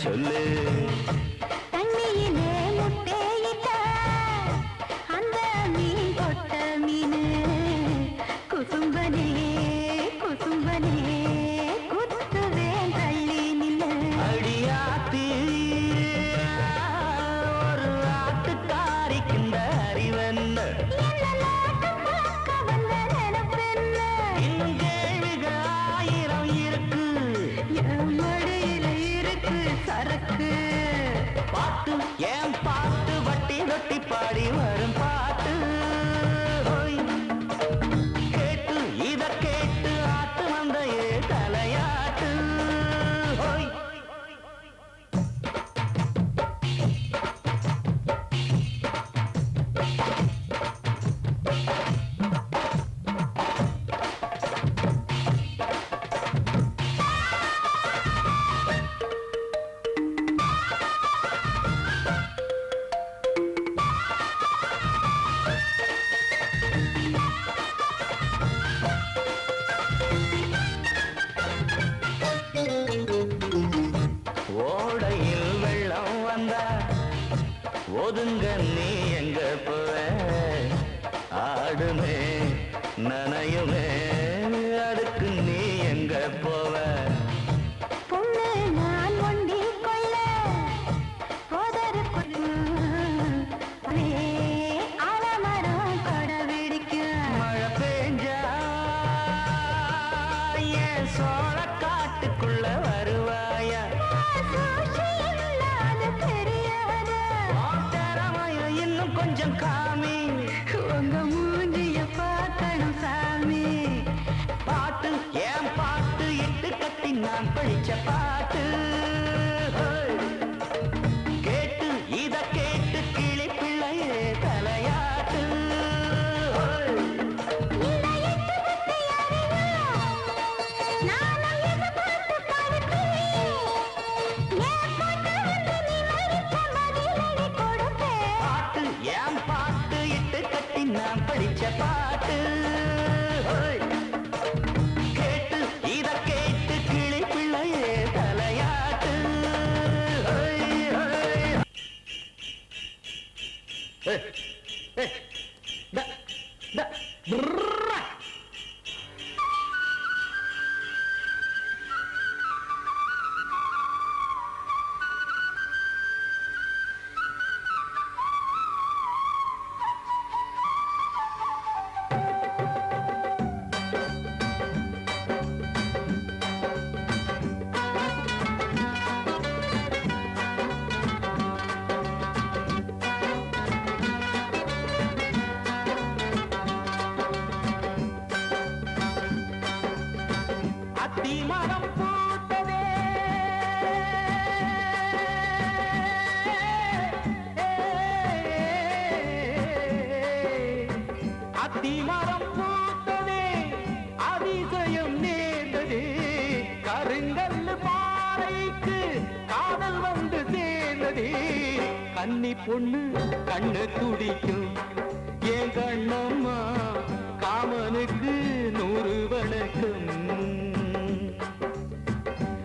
चले। கட்டி கன்னி பொண்ணு கண்ணு துடிக்கும். ஏன் கண்ணம்மா காமனுக்கு நூறு வணக்கம்.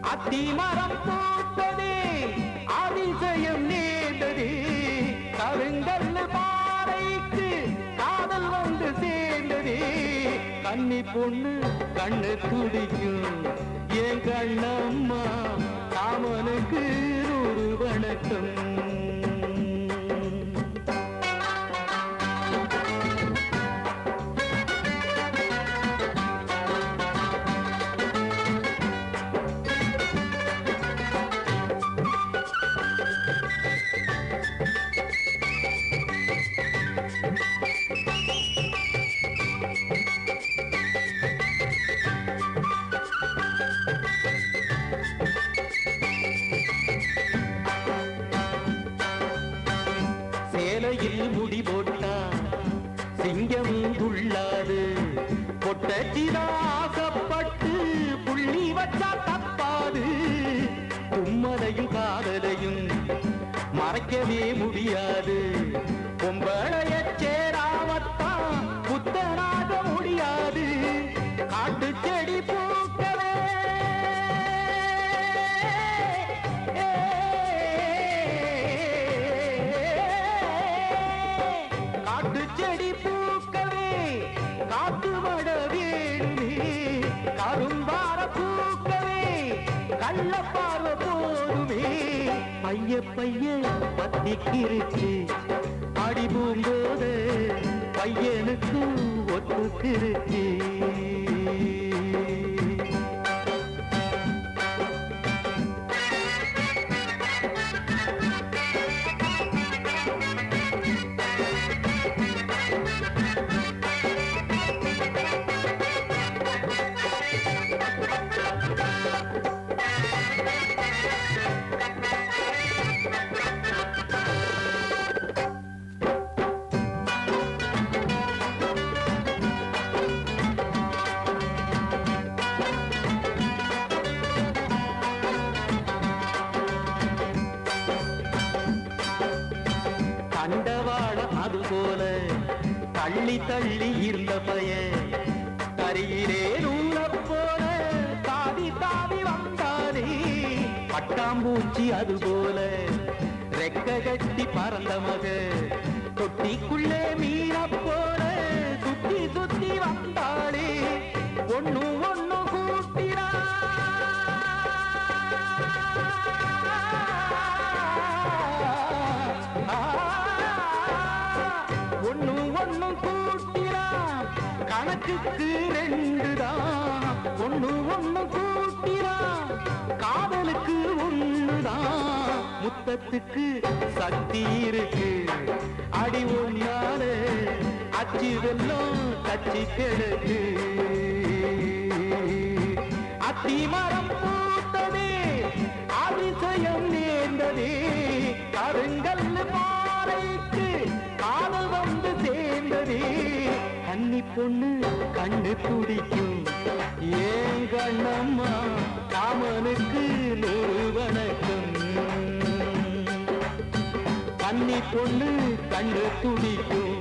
அத்தி மரம் பூத்ததே அதிசயம் நேர்ந்ததே. கருங்கல் பாறைக்கு காதல் வந்து சேர்ந்ததே. கன்னி பொண்ணு கண்ணு துடிக்கும். ஏன் கண்ணம்மா காமனுக்கு நூறு வணக்கம். முடியாது கள்ள பார்வை போதுமே பைய பைய பத்திக்கிருச்சு அடி பூம்போது பையனுக்கு ஒத்துக்கிருச்சு. தள்ளி இருந்த பையன். கரியிலே நூல போல தாவி தாவி வந்தானே. பட்டாம்பூச்சி அது போல ரெக்க கட்டி பறந்த மக தொட்டிக்குள்ளே மீன போல சுத்தி சுத்தி வந்தாளே ஒண்ணு கணக்குக்கு ரெண்டுதான் ஒண்ணு ஒண்ணு கூட்டினா காதலுக்கு ஒண்ணுதான் முத்தத்துக்கு சக்தி இருக்கு. அடி ஒன்னால அச்சு வெல்லம் கச்சி கெடுக்கு. அத்தி மரம் போ பொண்ணு கண்ணு துடிக்கும். ஏன் கண்ணம்மா காமனுக்கு நூறு வணக்கம். கன்னி பொண்ணு கண்ணு துடிக்கும்.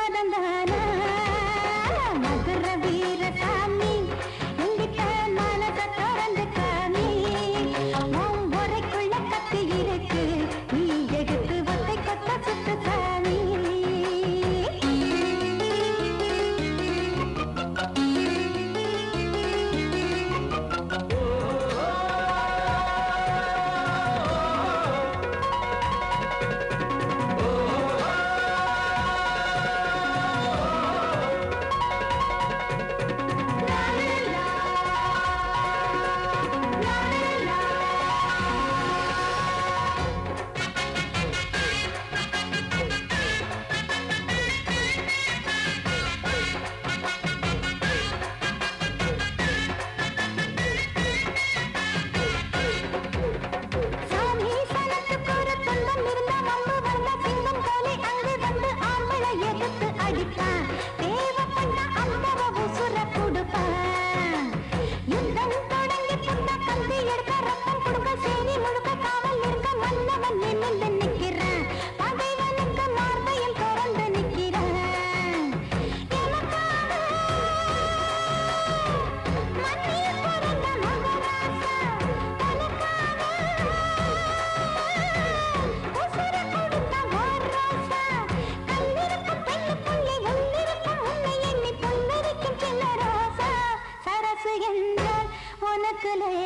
சம்மதம் de los